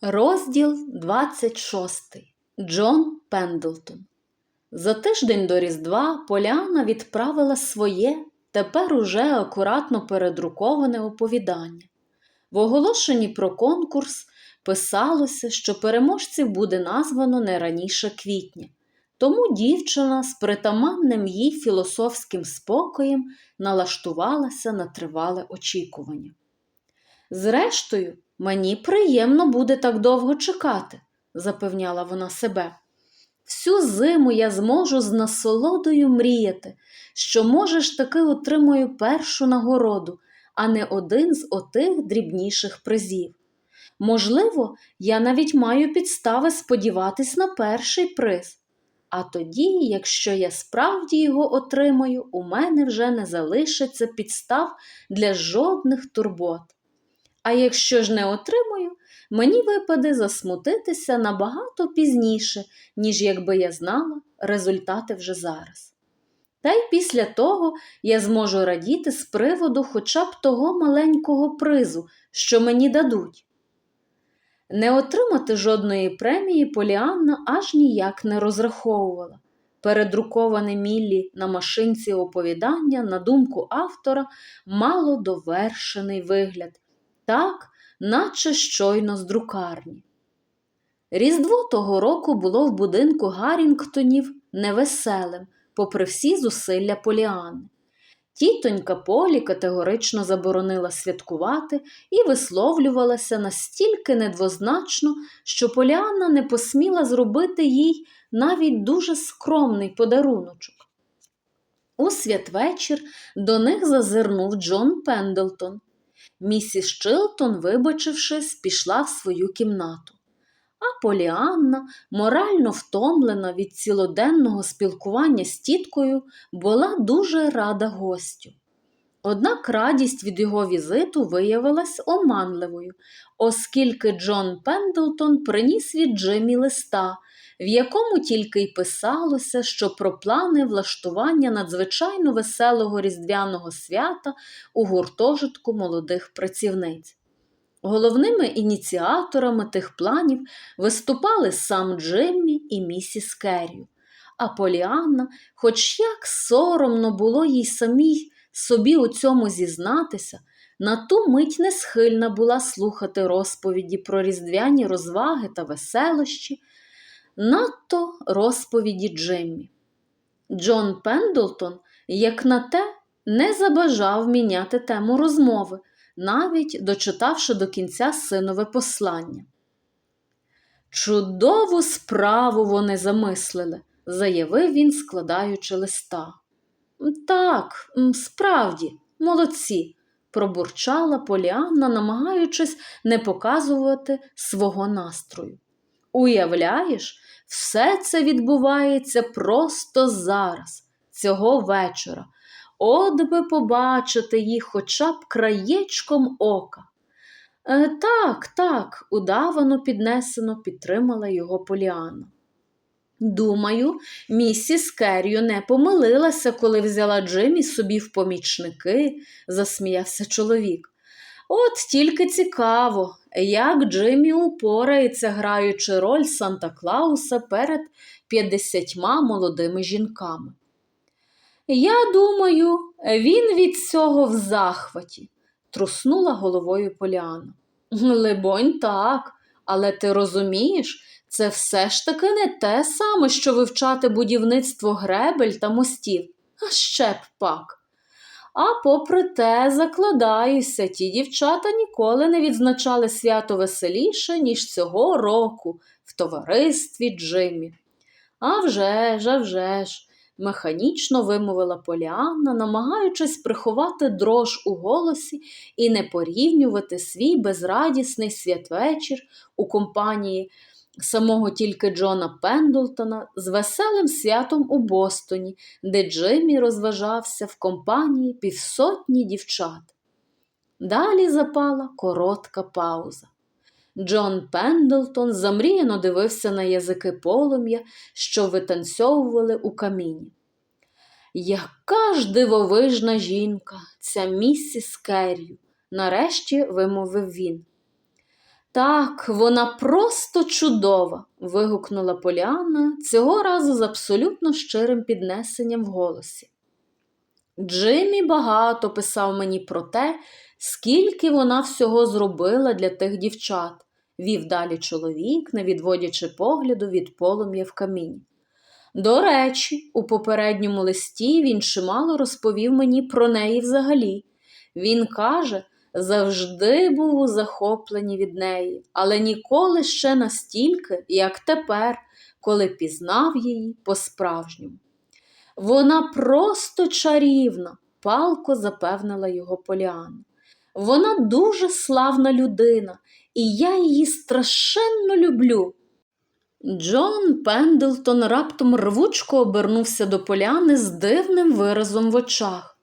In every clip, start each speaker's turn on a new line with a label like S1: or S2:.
S1: Розділ 26. Джон Пендлтон. За тиждень до Різдва Поліана відправила своє, тепер уже акуратно передруковане оповідання. В оголошенні про конкурс писалося, що переможців буде названо не раніше квітня. Тому дівчина з притаманним їй філософським спокоєм налаштувалася на тривале очікування. Зрештою, мені приємно буде так довго чекати, запевняла вона себе. Всю зиму я зможу з насолодою мріяти, що, можеш, таки отримую першу нагороду, а не один з отих дрібніших призів. Можливо, я навіть маю підстави сподіватись на перший приз. А тоді, якщо я справді його отримаю, у мене вже не залишиться підстав для жодних турбот. А якщо ж не отримую, мені випаде засмутитися набагато пізніше, ніж якби я знала результати вже зараз. Та й після того я зможу радіти з приводу хоча б того маленького призу, що мені дадуть. Не отримати жодної премії Поліанна аж ніяк не розраховувала. Передруковане Міллі на машинці оповідання, на думку автора, мало довершений вигляд, так, наче щойно з друкарні. Різдво того року було в будинку Гаррінгтонів невеселим, попри всі зусилля Поліани. Тітонька Полі категорично заборонила святкувати і висловлювалася настільки недвозначно, що Поліанна не посміла зробити їй навіть дуже скромний подаруночок. У святвечір до них зазирнув Джон Пендлтон. Місіс Чилтон, вибачившись, пішла в свою кімнату. А Поліанна, морально втомлена від цілоденного спілкування з тіткою, була дуже рада гостю. Однак радість від його візиту виявилась оманливою, оскільки Джон Пендлтон приніс від Джимі листа, в якому тільки й писалося, що про плани влаштування надзвичайно веселого різдвяного свята у гуртожитку молодих працівниць. Головними ініціаторами тих планів виступали сам Джиммі і місіс Керрі. А Поліанна, хоч як соромно було їй самій собі у цьому зізнатися, на ту мить не схильна була слухати розповіді про різдвяні розваги та веселощі, надто розповіді Джиммі. Джон Пендлтон, як на те, не забажав міняти тему розмови навіть дочитавши до кінця синове послання. Чудову справу вони замислили, заявив він, складаючи листа. Так, справді, молодці, пробурчала Поліанна, намагаючись не показувати свого настрою. Уявляєш, все це відбувається просто зараз, цього вечора, От би побачити їх хоча б краєчком ока. Е, так, так, удавано піднесено підтримала його Поліана. Думаю, місіс Керрю не помилилася, коли взяла Джимі собі в помічники, засміявся чоловік. От тільки цікаво, як Джиммі упорається, граючи роль Санта Клауса перед п'ятдесятьма молодими жінками. Я думаю, він від цього в захваті, труснула головою Поліана. Либонь, так, але ти розумієш, це все ж таки не те саме, що вивчати будівництво гребель та мостів, а ще б пак. А попри те, закладаюся, ті дівчата ніколи не відзначали свято веселіше, ніж цього року в товаристві Джиммі. А вже ж, а вже ж механічно вимовила Поліанна, намагаючись приховати дрож у голосі і не порівнювати свій безрадісний святвечір у компанії самого тільки Джона Пендлтона з веселим святом у Бостоні, де Джиммі розважався в компанії півсотні дівчат. Далі запала коротка пауза. Джон Пендлтон замріяно дивився на язики полум'я, що витанцьовували у каміні. Яка ж дивовижна жінка, ця місіс Керрю, нарешті вимовив він. Так, вона просто чудова. вигукнула Поліанна, цього разу з абсолютно щирим піднесенням в голосі. Джиммі багато писав мені про те, скільки вона всього зробила для тих дівчат, вів далі чоловік, не відводячи погляду від полум'я в каміні. До речі, у попередньому листі він чимало розповів мені про неї взагалі. Він каже, завжди був у захопленні від неї, але ніколи ще настільки, як тепер, коли пізнав її по-справжньому. Вона просто чарівна, палко запевнила його Поліана. Вона дуже славна людина, і я її страшенно люблю. Джон Пендлтон раптом рвучко обернувся до поляни з дивним виразом в очах.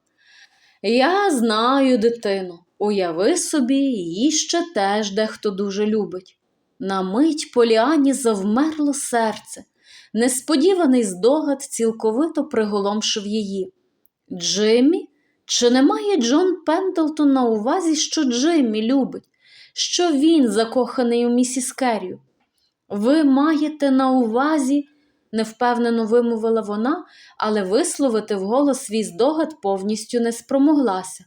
S1: Я знаю, дитину, уяви собі, її ще теж дехто дуже любить. На мить Поліані завмерло серце. Несподіваний здогад цілковито приголомшив її. Джиммі? Чи не має Джон Пендлтон на увазі, що Джиммі любить, що він закоханий у місіс Керрію? Ви маєте на увазі, невпевнено вимовила вона, але висловити вголос свій здогад повністю не спромоглася.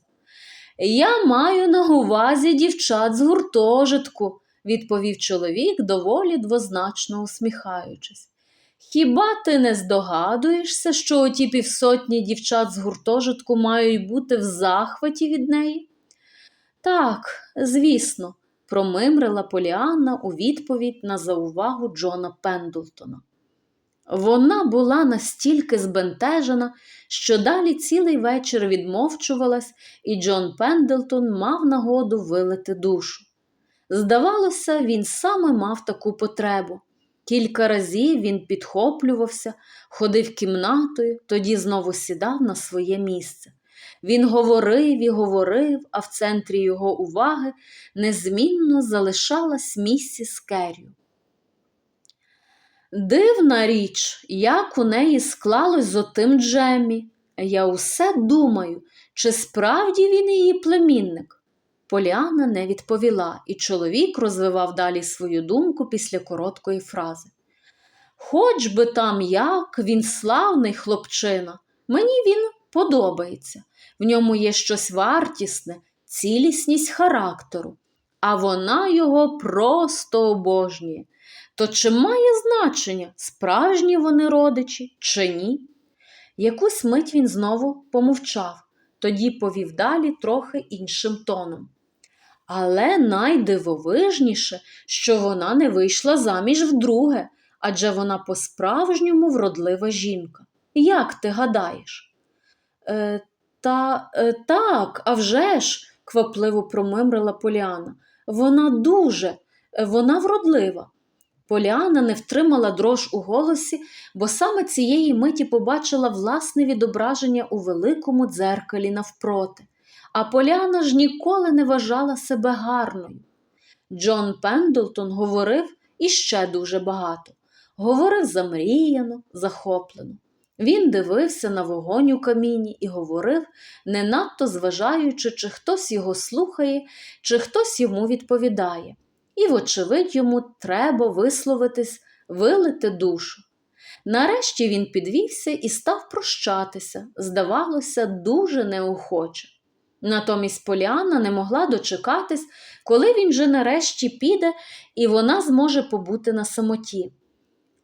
S1: Я маю на увазі дівчат з гуртожитку, відповів чоловік, доволі двозначно усміхаючись. Хіба ти не здогадуєшся, що оті півсотні дівчат з гуртожитку мають бути в захваті від неї? Так, звісно, промимрила Поліанна у відповідь на заувагу Джона Пендлтона. Вона була настільки збентежена, що далі цілий вечір відмовчувалась, і Джон Пендлтон мав нагоду вилити душу. Здавалося, він саме мав таку потребу. Кілька разів він підхоплювався, ходив кімнатою, тоді знову сідав на своє місце. Він говорив і говорив, а в центрі його уваги незмінно залишалась місіс Керрю. Дивна річ, як у неї склалось з отим Джеммі. Я усе думаю, чи справді він її племінник. Поліана не відповіла, і чоловік розвивав далі свою думку після короткої фрази. Хоч би там як, він славний хлопчина, мені він подобається. В ньому є щось вартісне, цілісність характеру, а вона його просто обожнює. То чи має значення, справжні вони родичі чи ні? Якусь мить він знову помовчав, тоді повів далі трохи іншим тоном. Але найдивовижніше, що вона не вийшла заміж вдруге, адже вона по-справжньому вродлива жінка. Як ти гадаєш? Е, Та е, так, а вже ж, квапливо промимрила Поліана. Вона дуже, е, вона вродлива. Поліана не втримала дрож у голосі, бо саме цієї миті побачила власне відображення у великому дзеркалі навпроти. А Поліана ж ніколи не вважала себе гарною. Джон Пендлтон говорив іще дуже багато. Говорив замріяно, захоплено. Він дивився на вогонь у каміні і говорив, не надто зважаючи, чи хтось його слухає, чи хтось йому відповідає. І, вочевидь, йому треба висловитись, вилити душу. Нарешті він підвівся і став прощатися, здавалося, дуже неохоче. Натомість Поліана не могла дочекатись, коли він же нарешті піде і вона зможе побути на самоті.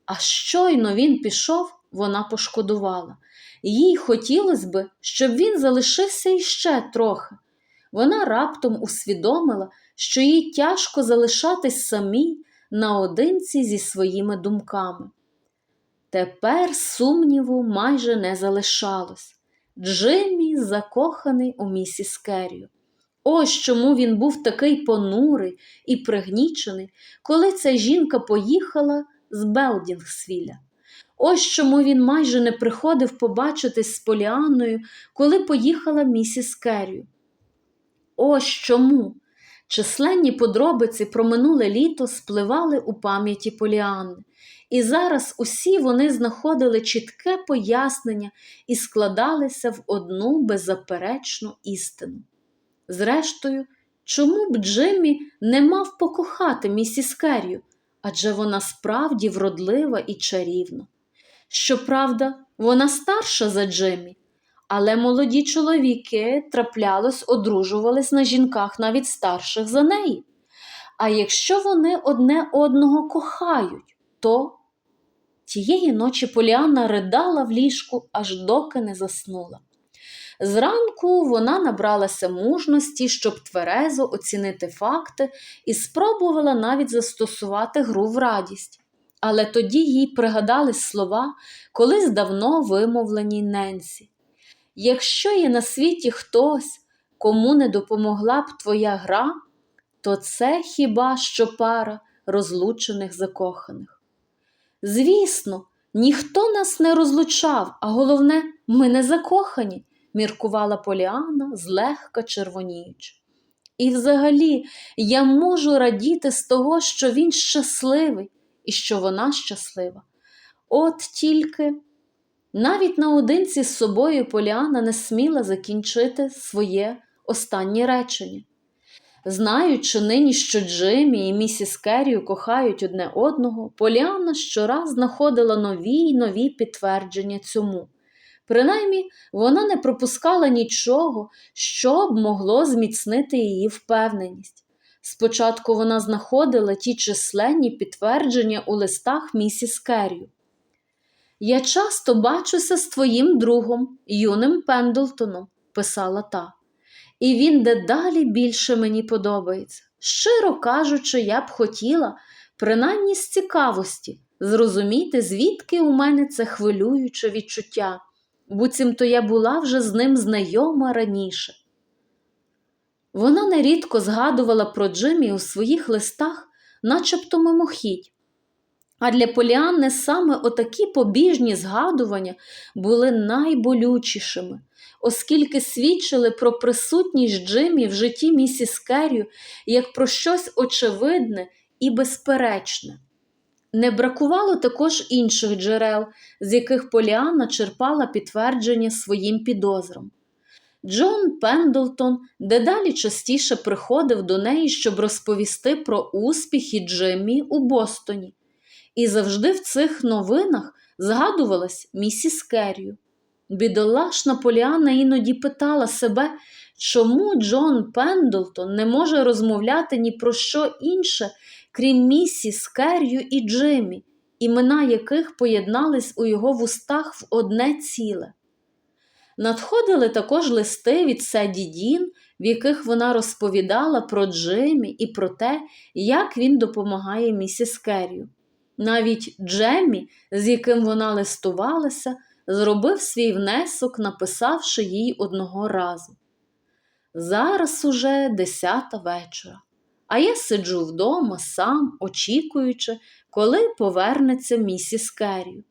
S1: А щойно він пішов, вона пошкодувала. Їй хотілося би, щоб він залишився іще трохи. Вона раптом усвідомила, що їй тяжко залишатись самій наодинці зі своїми думками. Тепер сумніву майже не залишалось. Джиммі закоханий у місіс Керрію. Ось чому він був такий понурий і пригнічений, коли ця жінка поїхала з Белдінгсвіля. Ось чому він майже не приходив побачитись з Поліанною, коли поїхала місіс Керрію. Ось чому численні подробиці про минуле літо спливали у пам'яті Поліанни, і зараз усі вони знаходили чітке пояснення і складалися в одну беззаперечну істину. Зрештою, чому б Джиммі не мав покохати місіс Керрію, адже вона справді вродлива і чарівна. Щоправда, вона старша за Джиммі, але молоді чоловіки траплялось, одружувались на жінках навіть старших за неї. А якщо вони одне одного кохають, то тієї ночі Поліанна ридала в ліжку, аж доки не заснула. Зранку вона набралася мужності, щоб тверезо оцінити факти і спробувала навіть застосувати гру в радість. Але тоді їй пригадались слова, колись давно вимовлені Ненсі. Якщо є на світі хтось, кому не допомогла б твоя гра, то це хіба що пара розлучених закоханих. Звісно, ніхто нас не розлучав, а головне, ми не закохані, міркувала Поліана, злегка червоніючи. І взагалі я можу радіти з того, що він щасливий і що вона щаслива. От тільки навіть наодинці з собою Поліана не сміла закінчити своє останнє речення. Знаючи нині, що Джиммі і місіс Керрію кохають одне одного, Поліана щораз знаходила нові й нові підтвердження цьому. Принаймні, вона не пропускала нічого, що б могло зміцнити її впевненість. Спочатку вона знаходила ті численні підтвердження у листах місіс Керрію. Я часто бачуся з твоїм другом, юним Пендлтоном, писала та, і він дедалі більше мені подобається. Щиро кажучи, я б хотіла, принаймні з цікавості, зрозуміти, звідки у мене це хвилююче відчуття, буцімто я була вже з ним знайома раніше. Вона нерідко згадувала про Джиммі у своїх листах, начебто мимохідь. А для Поліанни саме отакі побіжні згадування були найболючішими, оскільки свідчили про присутність Джиммі в житті місіс Керрію як про щось очевидне і безперечне. Не бракувало також інших джерел, з яких Поліанна черпала підтвердження своїм підозрам. Джон Пендлтон дедалі частіше приходив до неї, щоб розповісти про успіхи Джиммі у Бостоні. І завжди в цих новинах згадувалась місіс Керрію. Бідолашна Поліана іноді питала себе, чому Джон Пендлтон не може розмовляти ні про що інше, крім місіс Керрію і Джиммі, імена яких поєднались у його вустах в одне ціле. Надходили також листи від Седі Дін, в яких вона розповідала про Джиммі і про те, як він допомагає місіс Керрію. Навіть Джеммі, з яким вона листувалася, зробив свій внесок, написавши їй одного разу. Зараз уже десята вечора, а я сиджу вдома сам, очікуючи, коли повернеться місіс Керрію.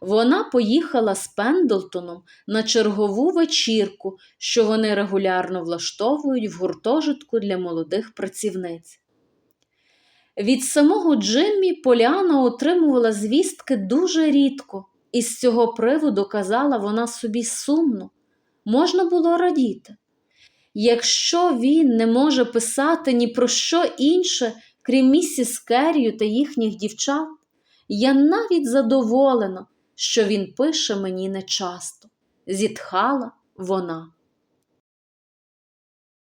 S1: Вона поїхала з Пендлтоном на чергову вечірку, що вони регулярно влаштовують в гуртожитку для молодих працівниць. Від самого Джиммі Поліана отримувала звістки дуже рідко, і з цього приводу казала вона собі сумно, можна було радіти. Якщо він не може писати ні про що інше, крім місіс Керрію та їхніх дівчат, я навіть задоволена, що він пише мені нечасто, зітхала вона.